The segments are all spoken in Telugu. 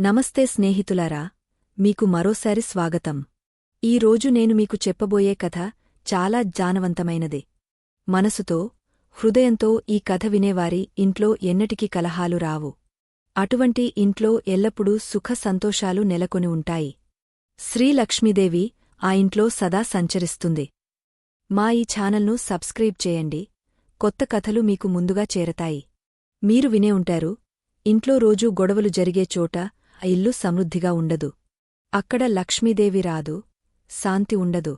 నమస్తే స్నేహితులారా మీకు మరోసారి స్వాగతం. ఈ రోజు నేను మీకు చెప్పబోయే కథ చాలా జానవంతమైనది. మనసుతో హృదయంతో ఈ కథ వినేవారి ఇంట్లో ఎన్నటికీ కలహాలు రావు. అటువంటి ఇంట్లో ఎల్లప్పుడూ సుఖ సంతోషాలు నెలకొని ఉంటాయి. శ్రీలక్ష్మీదేవి ఆ ఇంట్లో సదా సంచరిస్తుంది. మా ఈ ఛానల్ను సబ్స్క్రైబ్ చేయండి. కొత్త కథలు మీకు ముందుగా చేరతాయి. మీరు వినే ఉంటారు ఇంట్లో రోజూ గొడవలు జరిగే చోట ఆ ఇల్లు సమృద్ధిగా ఉండదు. అక్కడ లక్ష్మీదేవి రాదు శాంతి ఉండదు.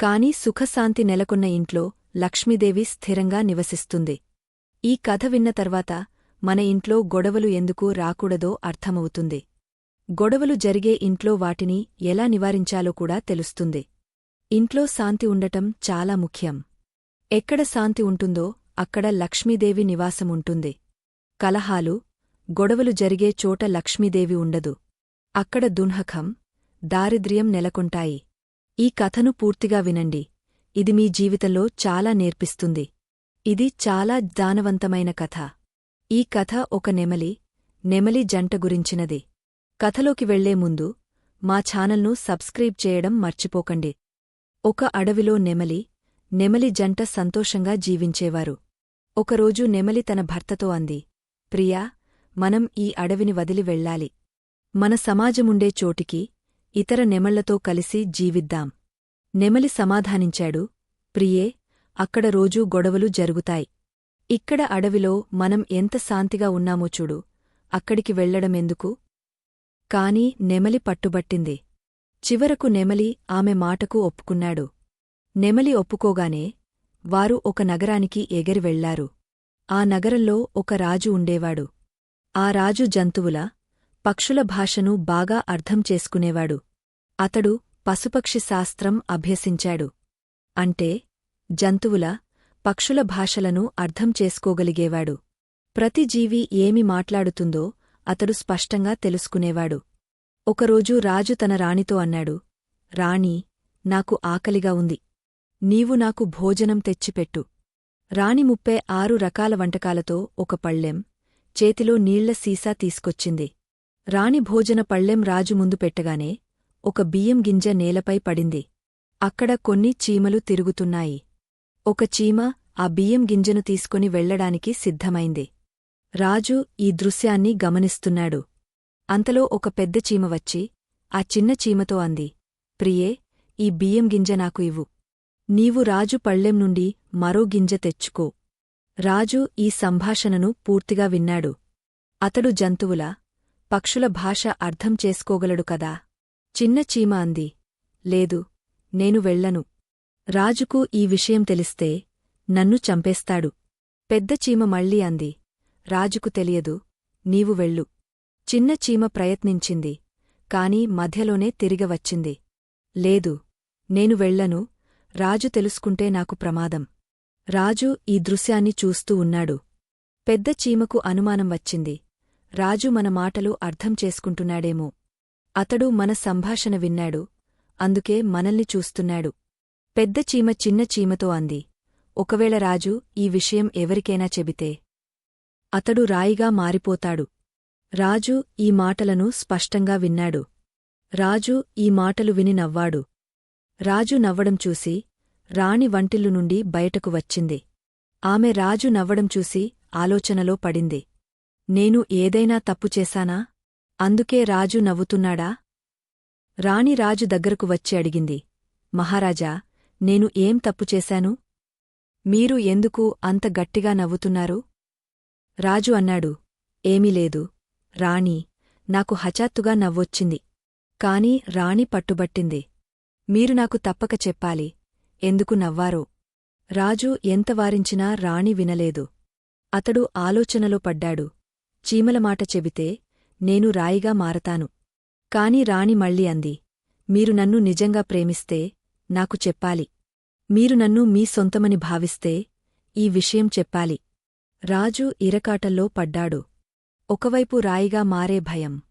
కాని సుఖశాంతి నెలకొన్న ఇంట్లో లక్ష్మీదేవి స్థిరంగా నివసిస్తుంది. ఈ కథ విన్న తర్వాత మన ఇంట్లో గొడవలు ఎందుకు రాకూడదో అర్థమవుతుంది. గొడవలు జరిగే ఇంట్లో వాటిని ఎలా నివారించాలో కూడా తెలుస్తుంది. ఇంట్లో శాంతి ఉండటం చాలా ముఖ్యం. ఎక్కడ శాంతి ఉంటుందో అక్కడ లక్ష్మీదేవి నివాసముంటుంది కలహాలు గొడవలు జరిగే చోట లక్ష్మీదేవి ఉండదు. అక్కడ దున్హకం దారిద్ర్యం నెలకొంటాయి. ఈ కథను పూర్తిగా వినండి. ఇది మీ జీవితంలో చాలా నేర్పిస్తుంది. ఇది చాలా దానవంతమైన కథ. ఈ కథ ఒక నెమలి నెమలి జంట గురించినది. కథలోకి వెళ్ళే ముందు మా ఛానల్ను సబ్స్క్రైబ్ చేయడం మర్చిపోకండి. ఒక అడవిలో నెమలి నెమలి జంట సంతోషంగా జీవించేవారు. ఒకరోజు నెమలి తన భర్తతో అంది ప్రియా మనం ఈ అడవిని వదిలి వెళ్ళాలి. మన సమాజముండే చోటికి ఇతర నెమళ్ళతో కలిసి జీవిద్దాం. నెమలి సమాధానించాడు ప్రియే అక్కడ రోజూ గొడవలు జరుగుతాయి. ఇక్కడ అడవిలో మనం ఎంత శాంతిగా ఉన్నామో చూడు అక్కడికి వెళ్ళడమెందుకు కాని నెమలి పట్టుబట్టింది. చివరకు నెమలి ఆమె మాటకు ఒప్పుకున్నాడు. నెమలి ఒప్పుకోగానే వారు ఒక నగరానికి ఎగిరి వెళ్ళారు ఆ నగరంలో ఒక రాజు ఉండేవాడు. ఆ రాజు జంతువుల పక్షుల భాషను బాగా అర్థం చేసుకునేవాడు. అతడు పశుపక్షి శాస్త్రం అభ్యసించాడు. అంటే జంతువుల పక్షుల భాషలను అర్థం చేసుకోగలిగేవాడు. ప్రతి జీవి ఏమి మాట్లాడుతుందో అతడు స్పష్టంగా తెలుసుకునేవాడు. ఒకరోజు రాజు తన రాణితో అన్నాడు రాణీ నాకు ఆకలిగా ఉంది. నీవు నాకు భోజనం తెచ్చిపెట్టు. రాణి ముప్పై ఆరు రకాల వంటకాలతో ఒక పళ్ళెం చేతిలో నీళ్ళ సీసా తీసుకొచ్చింది. రాణి భోజన పళ్ళెం రాజు ముందు పెట్టగానే ఒక బియ్యం గింజ నేలపై పడింది. అక్కడ కొన్ని చీమలు తిరుగుతున్నాయి. ఒక చీమ ఆ బియ్యం గింజను తీసుకొని వెళ్ళడానికి సిద్ధమైంది. రాజు ఈ దృశ్యాన్ని గమనిస్తున్నాడు. అంతలో ఒక పెద్ద చీమ వచ్చి ఆ చిన్న చీమతో అంది ప్రియే ఈ బియ్యం గింజ నాకు ఇవ్వు. నీవు రాజు పళ్ళెం నుండి మరో గింజ తెచ్చుకో. రాజు ఈ సంభాషణను పూర్తిగా విన్నాడు. అతడు జంతువుల పక్షుల భాష అర్థం చేసుకోగలడు కదా? చిన్న చీమ అంది. లేదు నేను వెళ్ళను రాజుకు ఈ విషయం తెలిస్తే నన్ను చంపేస్తాడు. పెద్ద చీమ మళ్ళీ అంది. రాజుకు తెలియదు నీవు వెళ్ళు. చిన్న చీమ ప్రయత్నించింది కాని మధ్యలోనే తిరిగవచ్చింది లేదు నేను వెళ్ళను రాజు తెలుసుకుంటే నాకు ప్రమాదం. రాజు ఈ దృశ్యాన్ని చూస్తూ ఉన్నాడు. పెద్ద చీమకు అనుమానం వచ్చింది. రాజు మన మాటలు అర్థం చేసుకుంటున్నాడేమో. అతడు మన సంభాషణ విన్నాడు. అందుకే మనల్ని చూస్తున్నాడు. పెద్ద చీమ చిన్న చీమతో అంది. ఒకవేళ రాజు ఈ విషయం ఎవరికైనా చెబితే? అతడు రాయిగా మారిపోతాడు. రాజు ఈ మాటలను స్పష్టంగా విన్నాడు. రాజు ఈ మాటలు విని నవ్వాడు. రాజు నవ్వడం చూసి రాణి వంటిల్లు నుండి బయటకు వచ్చింది. ఆమె రాజు నవ్వడం చూసి ఆలోచనలో పడింది. నేను ఏదైనా తప్పు చేశానా? అందుకే రాజు నవ్వుతున్నాడా? రాణి రాజు దగ్గరకు వచ్చి అడిగింది. మహారాజా నేను ఏం తప్పు చేశాను? మీరు ఎందుకు అంత గట్టిగా నవ్వుతున్నారు? రాజు అన్నాడు. ఏమీ లేదు. రాణి నాకు హఠాత్తుగా నవ్వొచ్చింది. కాని రాణి పట్టుబట్టింది. మీరు నాకు తప్పక చెప్పాలి. ఎందుకు నవ్వారో. రాజు ఎంత వారించినా రాణి వినలేదు. అతడు ఆలోచనలో పడ్డాడు. చీమల మాట చెబితే నేను రాయిగా మారతాను. కాని రాణి మళ్ళీ అంది మీరు నన్ను నిజంగా ప్రేమిస్తే నాకు చెప్పాలి. మీరు నన్ను మీ సొంతమని భావిస్తే ఈ విషయం చెప్పాలి. రాజు ఇరకాటల్లో పడ్డాడు. ఒకవైపు రాయిగా మారే భయం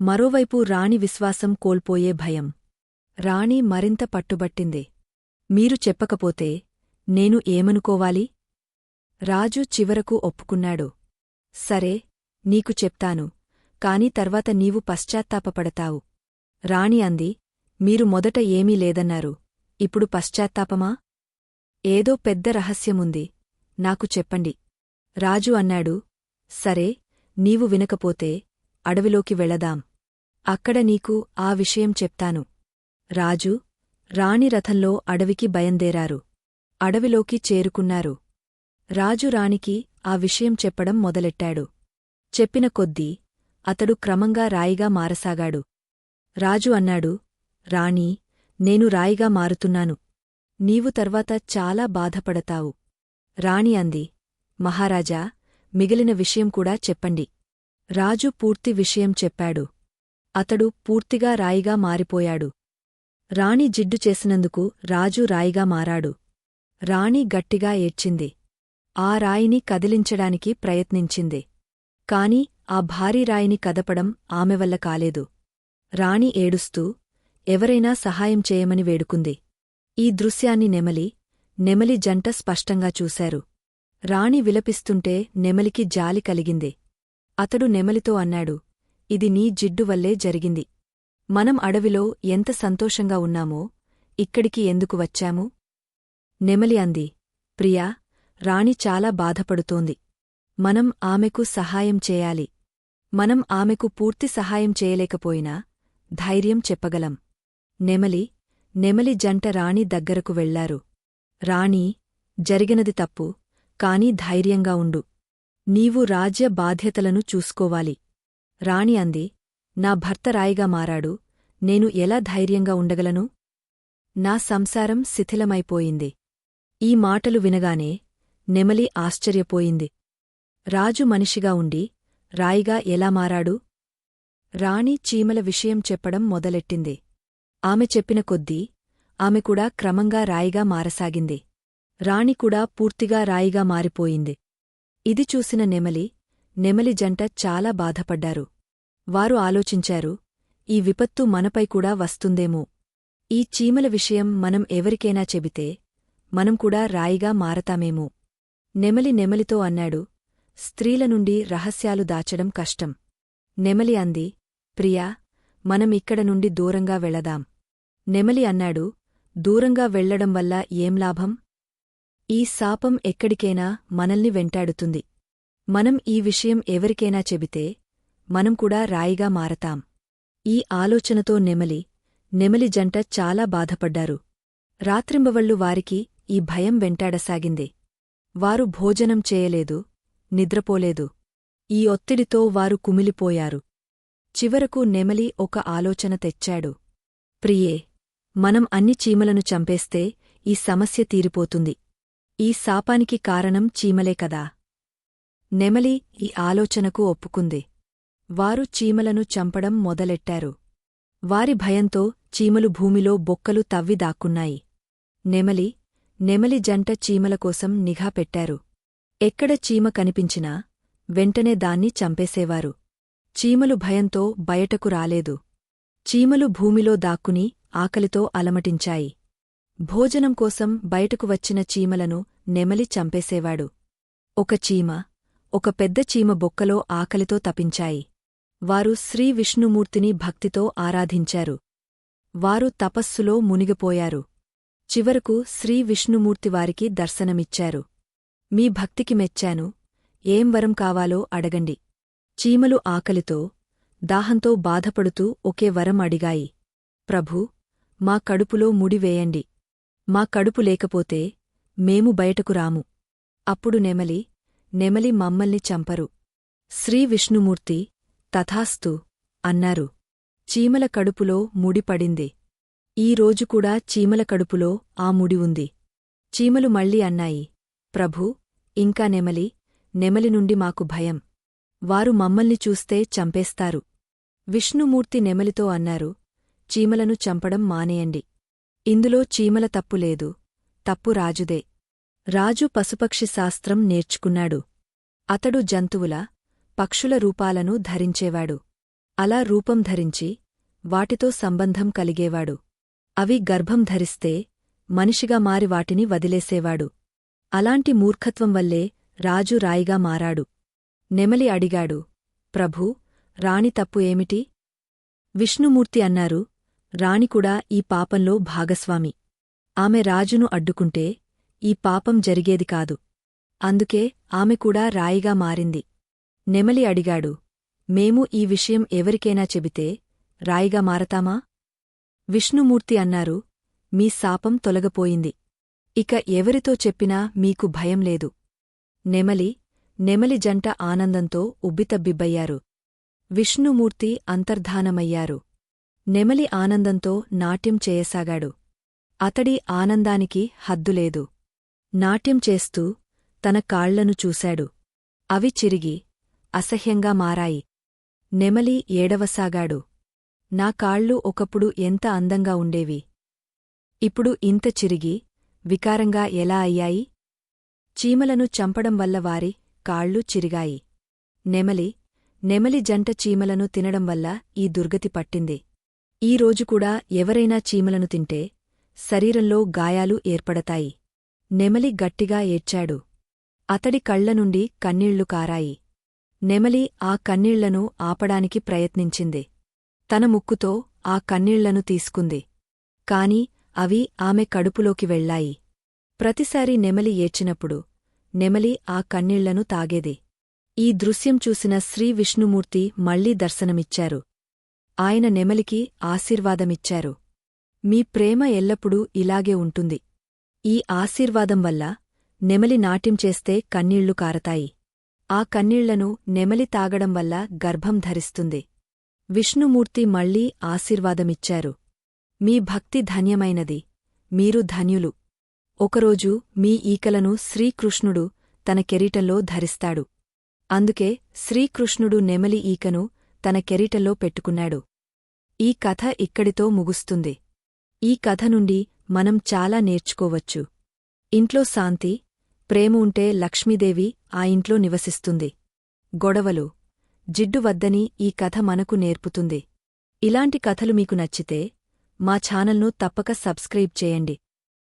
మరోవైపు రాణి విశ్వాసం కోల్పోయే భయం. రాణి మరింత పట్టుబట్టింది. మీరు చెప్పకపోతే నేను ఏమనుకోవాలి? రాజు చివరకు ఒప్పుకున్నాడు. సరే నీకు చెప్తాను కాని తర్వాత నీవు పశ్చాత్తాపపడతావు. రాణి అంది మీరు మొదట ఏమీ లేదన్నారు ఇప్పుడు పశ్చాత్తాపమా? ఏదో పెద్ద రహస్యముంది నాకు చెప్పండి. రాజు అన్నాడు సరే నీవు వినకపోతే అడవిలోకి వెళదాం. అక్కడ నీకు ఆ విషయం చెప్తాను. రాజు రాణి రథంలో అడవికి బయందేరారు. అడవిలోకి చేరుకున్నారు. రాజు రాణికి ఆ విషయం చెప్పడం మొదలెట్టాడు. చెప్పిన కొద్దీ అతడు క్రమంగా రాయిగా మారసాగాడు. రాజు అన్నాడు రాణీ నేను రాయిగా మారుతున్నాను. నీవు తర్వాత చాలా బాధపడతావు. రాణి అంది మహారాజా మిగిలిన విషయం కూడా చెప్పండి. రాజు పూర్తి విషయం చెప్పాడు. అతడు పూర్తిగా రాయిగా మారిపోయాడు. రాణి జిడ్డు చేసినందుకు రాజు రాయిగా మారాడు. రాణి గట్టిగా ఏడ్చింది. ఆ రాయిని కదిలించడానికి ప్రయత్నించింది. కాని ఆ భారీ రాయిని కదపడం ఆమె వల్ల కాలేదు. రాణి ఏడుస్తూ ఎవరైనా సహాయం చేయమని వేడుకుంది. ఈ దృశ్యాన్ని నెమలి నెమలి జంట స్పష్టంగా చూశారు. రాణి విలపిస్తుంటే నెమలికి జాలి కలిగింది. అతడు నెమలితో అన్నాడు ఇది నీ జిడ్డు వల్లే జరిగింది. మనం అడవిలో ఎంత సంతోషంగా ఉన్నామో ఇక్కడికి ఎందుకు వచ్చాము? నెమలి అంది. ప్రియా రాణి చాలా బాధపడుతోంది. మనం ఆమెకు సహాయం చేయాలి. మనం ఆమెకు పూర్తి సహాయం చేయలేకపోయినా ధైర్యం చెప్పగలం. నెమలి నెమలి జంట రాణి దగ్గరకు వెళ్ళారు. రాణీ జరిగినది తప్పు కాని ధైర్యంగా ఉండు. నీవు రాజ్య బాధ్యతలను చూసుకోవాలి. రాణి అంది. నా భర్త రాయిగా మారాడు. నేను ఎలా ధైర్యంగా ఉండగలను? నా సంసారం శిథిలమైపోయింది. ఈ మాటలు వినగానే నెమలి ఆశ్చర్యపోయింది. రాజు మనిషిగా ఉండి రాయిగా ఎలా మారాడు? రాణి చీమల విషయం చెప్పడం మొదలెట్టింది. ఆమె చెప్పిన కొద్దీ ఆమె కూడా క్రమంగా రాయిగా మారసాగింది. రాణి కూడా పూర్తిగా రాయిగా మారిపోయింది. ఇది చూసిన నెమలి నెమలి జంట చాలా బాధపడ్డారు. వారు ఆలోచించారు ఈ విపత్తు మనపై కూడా వస్తుందేమో. ఈ చీమల విషయం మనం ఎవరికైనా చెబితే మనం కూడా రాయిగా మారతామేమో. నెమలి నెమలితో అన్నాడు స్త్రీల నుండి రహస్యాలు దాచడం కష్టం. నెమలి అంది ప్రియా మనం ఇక్కడ నుండి దూరంగా వెళదాం. నెమలి అన్నాడు దూరంగా వెళ్ళడం వల్ల ఏం లాభం? ఈ శాపం ఎక్కడికైనా మనల్ని వెంటాడుతుంది. మనం ఈ విషయం ఎవరికైనా చెబితే మనం కూడా రాయిగా మారతాం. ఈ ఆలోచనతో నెమలి నెమలి జంట చాలా బాధపడ్డారు. రాత్రింబవళ్ళు వారికి ఈ భయం వెంటాడసాగింది. వారు భోజనం చేయలేదు నిద్రపోలేదు. ఈ ఒత్తిడితో వారు కుమిలిపోయారు. చివరకు నెమలి ఒక ఆలోచన తెచ్చాడు. ప్రియే మనం అన్ని చీమలను చంపేస్తే ఈ సమస్య తీరిపోతుంది. ఈ శాపానికి కారణం చీమలే కదా. నెమలి ఈ ఆలోచనకు ఒప్పుకుంది. వారు చీమలను చంపడం మొదలెట్టారు. వారి భయంతో చీమలు భూమిలో బొక్కలు తవ్వి దాక్కున్నాయి. నెమలి నెమలి జంట చీమల కోసం నిఘా పెట్టారు. ఎక్కడ చీమ కనిపించినా వెంటనే దాన్ని చంపేసేవారు. చీమలు భయంతో బయటకు రాలేదు. చీమలు భూమిలో దాక్కుని ఆకలితో అలమటించాయి. భోజనం కోసం బయటకు వచ్చిన చీమలను నెమలి చంపేసేవాడు. ఒక చీమ ఒక పెద్ద చీమ బొక్కలో ఆకలితో తపించాయి వారు శ్రీ విష్ణుమూర్తిని భక్తితో ఆరాధించారు. వారు తపస్సులో మునిగిపోయారు. చివరకు శ్రీ విష్ణుమూర్తివారికి దర్శనమిచ్చారు. మీ భక్తికి మెచ్చాను. ఏం వరం కావాలో అడగండి చీమలు ఆకలితో దాహంతో బాధపడుతూ ఒకే వరం అడిగాయి. ప్రభూ మా కడుపులో ముడివేయండి మా కడుపు లేకపోతే మేము బయటకు రాము. అప్పుడు నెమలి నెమలి మమ్మల్ని చంపరు. శ్రీ విష్ణుమూర్తి తథాస్తు అన్నారు. చీమల కడుపులో ముడిపడింది ఈ కూడా చీమల కడుపులో ఆ ముడి ఉంది. చీమలు మళ్ళీ అన్నాయి. ప్రభూ ఇంకా నెమలి నెమలి నుండి మాకు భయం. వారు మమ్మల్ని చూస్తే చంపేస్తారు. విష్ణుమూర్తి నెమలితో అన్నారు. చీమలను చంపడం మానేయండి. ఇందులో చీమల తప్పులేదు తప్పు రాజుదే. రాజు పశుపక్షి శాస్త్రం నేర్చుకున్నాడు. అతడు జంతువుల పక్షుల రూపాలను ధరించేవాడు. అలా రూపం ధరించి వాటితో సంబంధం కలిగేవాడు. అవి గర్భం ధరిస్తే మనిషిగా మారి వాటిని వదిలేసేవాడు. అలాంటి మూర్ఖత్వం వల్లే రాజు రాయిగా మారాడు. నెమలి అడిగాడు ప్రభూ రాణి తప్పు ఏమిటి విష్ణుమూర్తి అన్నారు రాణి కూడా ఈ పాపంలో భాగస్వామి. ఆమె రాజును అడ్డుకుంటే ఈ పాపం జరిగేది కాదు. అందుకే ఆమె కూడా రాయిగా మారింది. నెమలి అడిగాడు. మేము ఈ విషయం ఎవరికైనా చెబితే రాయిగా మారతామా? విష్ణుమూర్తి అన్నారు. మీ శాపం తొలగపోయింది. ఇక ఎవరితో చెప్పినా మీకు భయం లేదు. నెమలి నెమలి జంట ఆనందంతో ఉబ్బితబ్బిబ్బయ్యారు. విష్ణుమూర్తి అంతర్ధానమయ్యారు. నెమలి ఆనందంతో నాట్యం చేయసాగాడు. అతడి ఆనందానికి హద్దులేదు నాట్యం చేస్తూ తన కాళ్ళను చూశాడు. అవి చిరిగి అసహ్యంగా మారాయి. నెమలి ఏడవసాగాడు నా కాళ్ళు ఒకప్పుడు ఎంత అందంగా ఉండేవి. ఇప్పుడు ఇంత చిరిగి వికారంగా ఎలా అయ్యాయి? చీమలను చంపడం వల్ల వారి కాళ్ళు చిరిగాయి. నెమలి నెమలి జంట చీమలను తినడం వల్ల ఈ దుర్గతి పట్టింది. ఈ రోజు కూడా ఎవరైనా చీమలను తింటే శరీరంలో గాయాలు ఏర్పడతాయి. నెమలి గట్టిగా ఏడ్చాడు. అతడి కళ్ళనుండి కన్నీళ్ళు కారాయి. నెమలి ఆ కన్నీళ్ళను ఆపడానికి ప్రయత్నించింది. తన ముక్కుతో ఆ కన్నీళ్ళను తీసుకుంది. కాని అవి ఆమె కడుపులోకి వెళ్ళాయి ప్రతిసారి నెమలి ఏడ్చినప్పుడు నెమలి ఆ కన్నీళ్ళను తాగేది. ఈ దృశ్యం చూసిన శ్రీ విష్ణుమూర్తి మళ్ళీ దర్శనమిచ్చారు. ఆయన నెమలికి ఆశీర్వాదమిచ్చారు. మీ ప్రేమ ఎల్లప్పుడూ ఇలాగే ఉంటుంది. ఈ ఆశీర్వాదం వల్ల నెమలి నాట్యం చేస్తే కన్నీళ్ళు కారతాయి. ఆ కన్నీళ్ళను నెమలి తాగడం వల్ల గర్భం ధరిస్తుంది. విష్ణుమూర్తి మళ్ళీ ఆశీర్వాదమిచ్చారు. మీ భక్తి ధన్యమైనది. మీరు ధన్యులు. ఒకరోజు మీ ఈకలను శ్రీకృష్ణుడు తన కెరీటంలో ధరిస్తాడు. అందుకే శ్రీకృష్ణుడు నెమలి ఈకను తన కెరీటంలో పెట్టుకున్నాడు. ఈ కథ ఇక్కడితో ముగుస్తుంది. ఈ కథ నుండి మనం చాలా నేర్చుకోవచ్చు. ఇంట్లో శాంతి ప్రేమ ఉంటే లక్ష్మీదేవి ఆ ఇంట్లో నివసిస్తుంది. గొడవలు జిడ్డు వద్దని ఈ కథ మనకు నేర్పుతుంది. ఇలాంటి కథలు మీకు నచ్చితే మా ఛానల్ను తప్పక సబ్స్క్రైబ్ చేయండి.